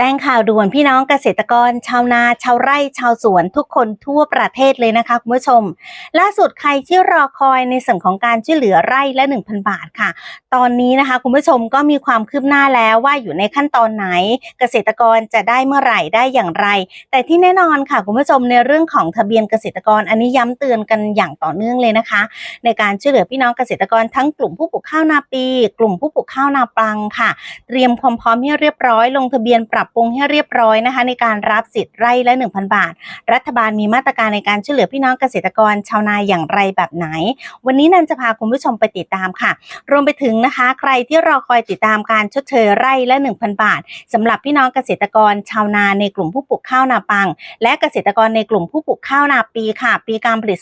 แจ้งข่าวด่วนพี่น้องเกษตรกร ชาวนา ชาวไร่ ชาวสวนทุกคนทั่วประเทศเลยนะคะคุณผู้ชม ล่าสุดใครที่รอคอยในส่วนของการช่วยเหลือไร่ละ 1,000 บาทค่ะ ตอนนี้นะคะคุณผู้ชมก็มีความคืบหน้าแล้วว่าอยู่ในขั้นตอนไหน เกษตรกรจะได้เมื่อไหร่ได้อย่างไร แต่ที่แน่นอนค่ะคุณผู้ชมในเรื่องของทะเบียนเกษตรกร อันนี้ย้ำเตือนกันอย่างต่อเนื่องเลยนะคะ ในการช่วยเหลือพี่น้องเกษตรกรทั้งกลุ่มผู้ปลูกข้าวนาปี กลุ่มผู้ปลูกข้าวนาปลังค่ะ เตรียมความพร้อมให้เรียบร้อยลงทะเบียนปรับปรุงให้เรียบร้อยนะคะ ในการรับสิทธิ์ไร่ละ 1,000 บาท รัฐบาลมีมาตรการในการช่วยเหลือพี่น้องเกษตรกรชาวนาอย่างไรแบบไหน วันนี้นันจะพาคุณผู้ชมไปติดตามค่ะ รวมไปถึงนะคะ ใครที่รอคอยติดตามการชดเชยไร่ละ 1,000 บาทสำหรับพี่น้องเกษตรกรชาวนาในกลุ่มผู้ปลูกข้าวนาปัง และเกษตรกรในกลุ่มผู้ปลูกข้าวนาปีค่ะ ปีการผลิต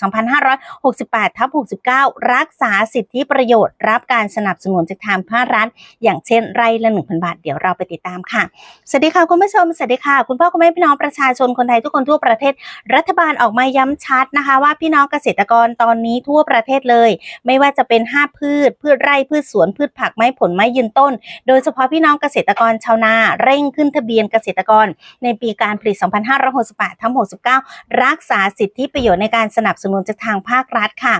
2568ทับ69 รักษาสิทธิประโยชน์ รับการสนับสนุนจากทางภาครัฐอย่างเช่นไร่ละ 1,000 บาท เดี๋ยวเราไปติดตามค่ะ สวัสดีค่ะค่ะคุณผู้ชมสวัสดีค่ะ คุณพ่อคุณแม่พี่น้องประชาชนคนไทยทุกคนทั่วประเทศ รัฐบาลออกมาย้ำชัดนะคะ ว่าพี่น้องเกษตรกรตอนนี้ทั่วประเทศเลย ไม่ว่าจะเป็นห้าพืช พืชไร่พืชสวนพืชผักไม้ผลไม้ยืนต้น โดยเฉพาะพี่น้องเกษตรกรชาวนาเร่งขึ้นทะเบียนเกษตรกร ในปีการผลิต 2568ทั้ง69 รักษาสิทธิประโยชน์ในการสนับสนุนจากทางภาครัฐค่ะ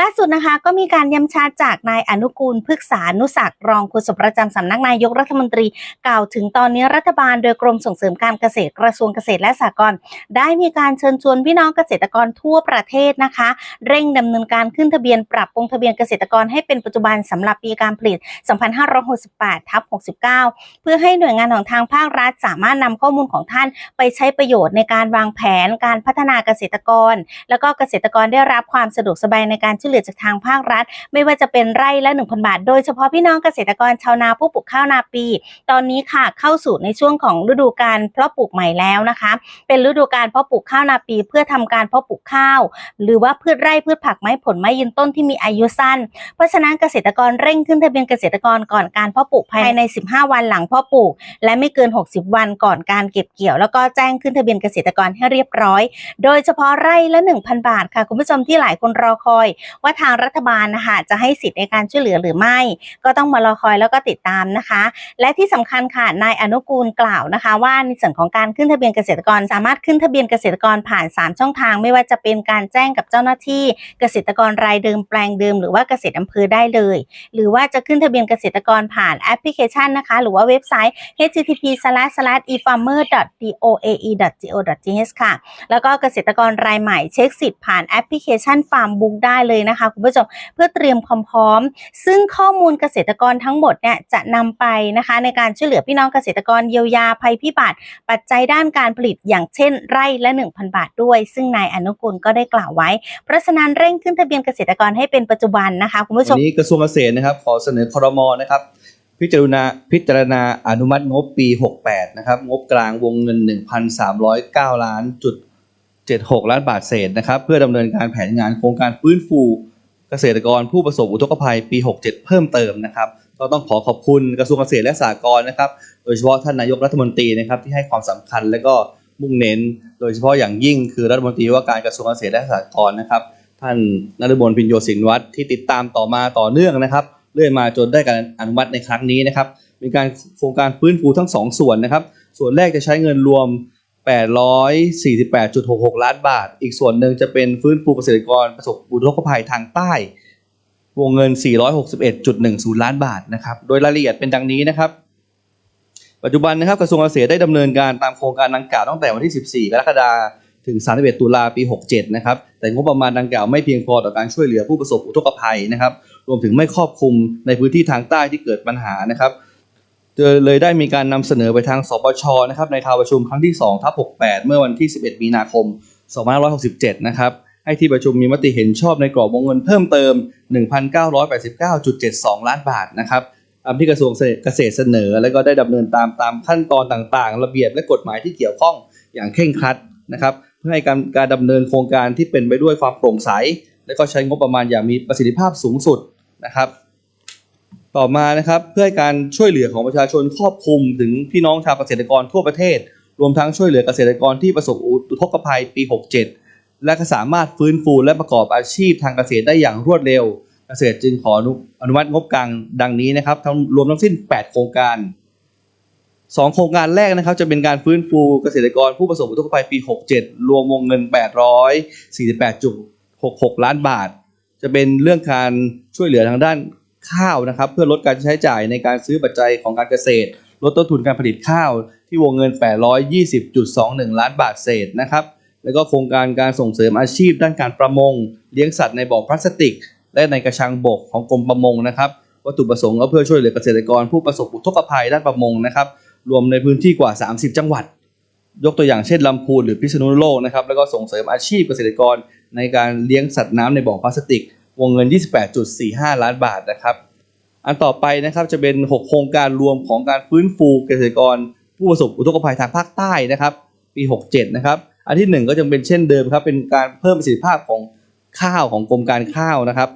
ล่าสุดนะคะก็มีการย้ำชัดจากนายอนุกูลพฤกษานุศักรองโฆษกประจำสำนักนายกรัฐมนตรีกล่าวถึงตอนนี้รัฐบาลโดยกรมส่งเสริมการเกษตรกระทรวงเกษตรและสหกรณ์ได้มีการเชิญชวนพี่น้องเกษตรกรทั่วประเทศนะคะ เร่งดำเนินการขึ้นทะเบียนปรับปรุงทะเบียนเกษตรกรให้เป็นปัจจุบันสำหรับปีการผลิต 2568ทับ69 เพื่อให้หน่วยงานของทางภาครัฐ สามารถนำข้อมูลของท่านไปใช้ประโยชน์ในการวางแผนการพัฒนาเกษตรกร แล้วก็เกษตรกรได้รับความสะดวกสบายในการช่วยเหลือจากทางภาครัฐ ไม่ว่าจะเป็นไร่ละ 1,000 บาท โดยเฉพาะพี่น้องเกษตรกรชาวนาผู้ปลูกข้าวนาปี ตอนนี้ค่ะเข้าสู่ในช่วงของฤดูการเพาะปลูกใหม่แล้วนะคะ เป็นฤดูการเพาะปลูกข้าวนาปี เพื่อทำการเพาะปลูกข้าว หรือว่าพืชไร่พืชผักไม้ผลไม้ยืนต้นที่มีอายุสั้น เพราะฉะนั้นเกษตรกรเร่งขึ้นทะเบียนเกษตรกรก่อนการเพาะปลูกภายใน 15 วันหลังเพาะปลูก และไม่เกิน 60 วันก่อนการเก็บเกี่ยว แล้วก็แจ้งขึ้นทะเบียนเกษตรกรให้เรียบร้อย โดยเฉพาะไร่ละ 1,000 บาทค่ะคุณผู้ชมที่หลายคนรอคอย ว่าทางรัฐบาลนะคะจะให้สิทธิ์ในการช่วยเหลือหรือไม่ ก็ต้องมารอคอยแล้วก็ติดตามนะคะ และที่สำคัญค่ะนายอนุกูลกล่าวนะคะ ว่าในส่วนของการขึ้นทะเบียนเกษตรกร สามารถขึ้นทะเบียนเกษตรกรผ่าน 3 ช่องทาง ไม่ว่าจะเป็นการแจ้งกับเจ้าหน้าที่เกษตรกรรายเดิมแปลงเดิมหรือว่าเกษตรอำเภอได้เลย หรือว่าจะขึ้นทะเบียนเกษตรกรผ่านแอปพลิเคชันนะคะ หรือว่าเว็บไซต์ http://efarmer.doae.go.th ค่ะ แล้วก็เกษตรกรรายใหม่เช็คสิทธิ์ผ่านแอปพลิเคชันฟาร์มบุ๊กได้เลยนะคะคุณผู้ชมเพื่อเตรียมความพร้อม ซึ่งข้อมูลเกษตรกรทั้งหมดเนี่ยจะนำไปนะคะ ในการช่วยเหลือพี่น้องเกษตรกรเยียวยาภัยพิบัติ ปัจจัยด้านการผลิตอย่างเช่น ไร่ละ 1,000 บาทด้วย ซึ่งนายอนุกูลก็ได้กล่าวไว้ เพราะฉะนั้นเร่งขึ้นทะเบียนเกษตรกรให้เป็นปัจจุบันนะคะคุณผู้ชมนนี้กระทรวงเกษตรนะครับ ขอเสนอครมนะครับ พิจารณาพิจารณาอนุมัติงบปี 68 นะครับ งบกลางวงเงิน 1,309 ล้านจุด76 ล้านบาทเศษนะครับ เพื่อดำเนินการแผนงานโครงการฟื้นฟูเกษตรกรผู้ประสบอุทกภัยปี 67 เพิ่มเติมนะครับ ก็ต้องขอขอบคุณกระทรวงเกษตรและสหกรณ์นะครับ โดยเฉพาะท่านนายกรัฐมนตรีนะครับที่ให้ความสำคัญและก็มุ่งเน้น โดยเฉพาะอย่างยิ่งคือรัฐมนตรีว่าการกระทรวงเกษตรและสหกรณ์นะครับ ท่านนฤมลพินโยสินวัตรที่ติดตามต่อมาต่อเนื่องนะครับ เรื่อยมาจนได้การอนุมัติในครั้งนี้นะครับมีการโครงการฟื้นฟูทั้งสองส่วนนะครับ ส่วนแรกจะใช้เงินรวม 848.66 ล้านบาท อีกส่วนหนึ่งจะเป็นฟื้นฟูเกษตรกรประสบอุทกภัยทางใต้วงเงิน 461.10 ล้านบาทนะครับ โดยรายละเอียดเป็นดังนี้นะครับ ปัจจุบันนะครับกระทรวงเกษตรได้ดำเนินการตามโครงการดังกล่าวตั้งแต่วันที่ 14 กรกฎาคมถึง 31 ตุลาปี 67 นะครับ แต่งบประมาณดังกล่าวไม่เพียงพอต่อการช่วยเหลือผู้ประสบอุทกภัยนะครับ รวมถึงไม่ครอบคลุมในพื้นที่ทางใต้ที่เกิดปัญหานะครับเลยได้มีการนำเสนอไปทางสปชนะครับในคาวประชุมครั้งที่2ทับ68 เมื่อวันที่ 11 มีนาคม 2567 นะครับให้ที่ประชุมมีมติเห็นชอบในกรอบวงเงินเพิ่มเติม 1,989.72 ล้านบาทนะครับ ที่กระทรวงเกษตรเสนอ แล้วก็ได้ดำเนินตามตามขั้นตอนต่างๆ ระเบียบและกฎหมายที่เกี่ยวข้องอย่างเคร่งครัดนะครับเพื่อให้การการดำเนินโครงการที่เป็นไปด้วยความโปร่งใส และก็ใช้งบประมาณอย่างมีประสิทธิภาพสูงสุดนะครับ ต่อมานะครับเพื่อให้การช่วยเหลือของประชาชนครอบคลุมถึงพี่น้องชาวเกษตรกรทั่วประเทศ รวมทั้งช่วยเหลือเกษตรกรที่ประสบอุทกภัยปี 67 และก็สามารถฟื้นฟูและประกอบอาชีพทางเกษตรได้อย่างรวดเร็ว กกษตรจึงขออนุอนมัติงบกลางดังนี้นะครับทั้งรวมทั้งสิ้น 8 โครงการสองโครงการแรกนะครับ จะเป็นการฟื้นฟูเกษตรกรผู้ประสบอุทกภัยปี 67 รวมวงเงิน 848.66 ล้านบาท จะเป็นเรื่องการช่วยเหลือทางด้านข้าวนะครับ เพื่อลดการใช้จ่ายในการซื้อปัจจัยของการเกษตร ลดต้นทุนการผลิตข้าว ที่วงเงิน 820.21 ล้านบาทเศษนะครับแล้วก็โครงการการส่งเสริมอาชีพด้านการประมง เลี้ยงสัตว์ในบ่อพลาสติก และในกระชังบกของกรมประมงนะครับ วัตถุประสงค์ก็เพื่อช่วยเหลือเกษตรกรผู้ประสบอุทกภัยด้านประมงนะครับ รวมในพื้นที่กว่า 30 จังหวัด ยกตัวอย่างเช่นลำพูนหรือพิษณุโลกนะครับ แล้วก็ส่งเสริมอาชีพเกษตรกรในการเลี้ยงสัตว์น้ำในบ่อพลาสติก วงเงิน 28.45 ล้านบาทนะครับ อันต่อไปนะครับจะเป็น 6 โครงการรวมของการฟื้นฟูเกษตรกร ผู้ประสบอุทกภัยทางภาคใต้นะครับปี 67 นะครับ อันที่หนึ่งก็จะเป็นเช่นเดิมครับ เป็นการเพิ่มประสิทธิภาพของข้าวของกรมการข้าวนะครับ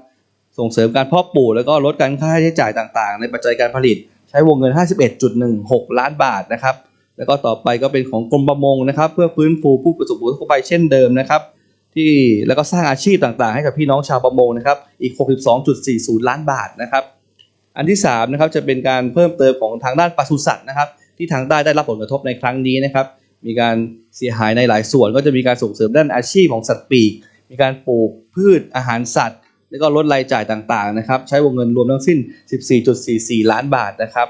ส่งเสริมการเพาะปลูกแล้วก็ลดการค่าใช้จ่ายต่างๆ ในปัจจัยการผลิต ใช้วงเงิน 51.16 ล้านบาทนะครับแล้วก็ต่อไปก็เป็นของกรมประมงนะครับ เพื่อฟื้นฟูผู้ประสบอุทกภัยเช่นเดิมนะครับ ที่แล้วก็สร้างอาชีพต่างๆ ให้กับพี่น้องชาวประมงนะครับอีก 62.40 ล้านบาทนะครับ อันที่3นะครับจะเป็นการเพิ่มเติมของทางด้านปศุสัตว์นะครับ ที่ทางใต้ได้รับผลกระทบในครั้งนี้นะครับ มีการเสียหายในหลายส่วน ก็จะมีการส่งเสริมด้านอาชีพของสัตว์ปีก มีการปลูกพืชอาหารสัตว์ แล้วก็ลดรายจ่ายต่างๆนะครับใช้วงเงินรวมทั้งสิ้น 14.44 ล้านบาทนะครับ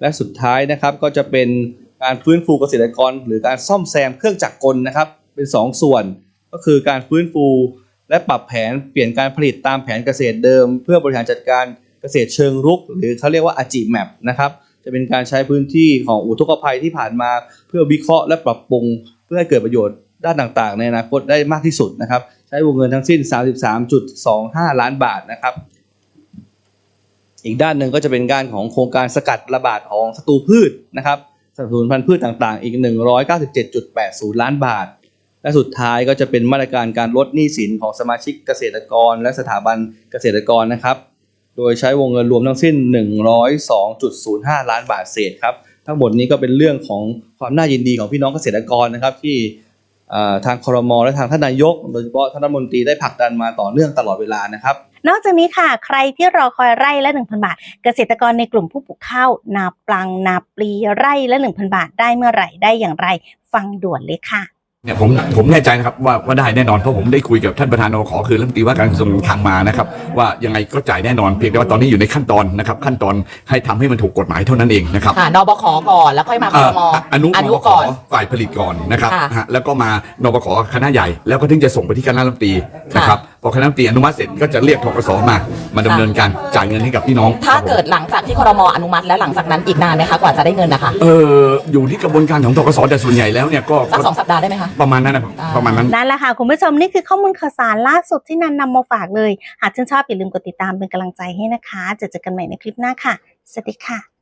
และสุดท้ายนะครับก็จะเป็นการฟื้นฟูเกษตรกร หรือการซ่อมแซมเครื่องจักรกลนะครับเป็น 2 ส่วน ก็คือการฟื้นฟูและปรับแผนเปลี่ยนการผลิตตามแผนเกษตรเดิม เพื่อบริหารจัดการเกษตรเชิงรุก หรือเขาเรียกว่าอาจิแมปนะครับจะเป็นการใช้พื้นที่ของอุทกภัยที่ผ่านมา เพื่อวิเคราะห์และปรับปรุงเพื่อให้เกิดประโยชน์ ด้านต่างๆในอนาคตได้มากที่สุดนะครับ ใช้วงเงินทั้งสิ้น 33.25 ล้านบาทนะครับ อีกด้านหนึ่งก็จะเป็นการของโครงการสกัดระบาดของศัตรูพืชนะครับสนับสนุนพันธุ์พืชต่างๆ อีก 197.80 ล้านบาท และสุดท้ายก็จะเป็นมาตรการการลดหนี้สินของสมาชิกเกษตรกร และสถาบันเกษตรกรนะครับ โดยใช้วงเงินรวมทั้งสิ้น 102.05 ล้านบาทเศษครับ ทั้งหมดนี้ก็เป็นเรื่องของความน่ายินดีของพี่น้องเกษตรกรนะครับที่ ทางครมและทางท่านนายก โดยเฉพาะท่านรัฐมนตรีได้ผลักดันมาต่อเนื่องตลอดเวลานะครับ นอกจากนี้ค่ะ ใครที่รอคอยไร่ละ 1,000 บาท เกษตรกรในกลุ่มผู้ปลูกข้าวนาปลังนาปลีไร่ละ 1,000 บาท ได้เมื่อไหร่ได้อย่างไร ฟังด่วนเลยค่ะ เนี่ยผมผมแน่ใจนะครับว่าว่าได้แน่นอนเพราะผมได้คุยกับท่านประธานอขอคือรัฐมนตรีว่าการกระทรวงการคลังมานะครับ ว่ายังไงก็จ่ายแน่นอนเพียงแต่ว่าตอนนี้อยู่ในขั้นตอนนะครับ ขั้นตอนให้ทำให้มันถูกกฎหมายเท่านั้นเองนะครับ ค่ะนบขก่อนแล้วค่อยมาคเอ่ออมอนุอนุนบขก่อน ฝ่ายผลิตก่อนนะครับค่ะฮะแล้วก็มานบขคณะใหญ่แล้วก็ถึงจะส่งไปที่คณะรัฐมนตรีนะครับพอคณะรัฐมนตรีอนุมัติเสร็จก็จะเรียกทกสมา มาดำเนินการจ่ายเงินให้กับพี่น้องถ้าครับผมเกิดหลังจากที่ครมอนุมัติแล้วหลังจากนั้นอีกนานไหมคะกว่าจะได้เงินนะคะเอออยู่ที่กระบวนการของทกสแต่ส่วนใหญ่แล้วเนี่ยก็สักสองสัปดาห์ได้ไหมคะประมาณนั้นนะครับอ่าประมาณนั้นนั่นแหละค่ะคุณผู้ชมนี่คือข้อมูลข่าวสารล่าสุดที่นันนำมาฝากเลย หากชื่นชอบอย่าลืมกดติดตามเป็นกำลังใจให้นะคะเจอเจอกันใหม่ในคลิปหน้าค่ะสวัสดีค่ะ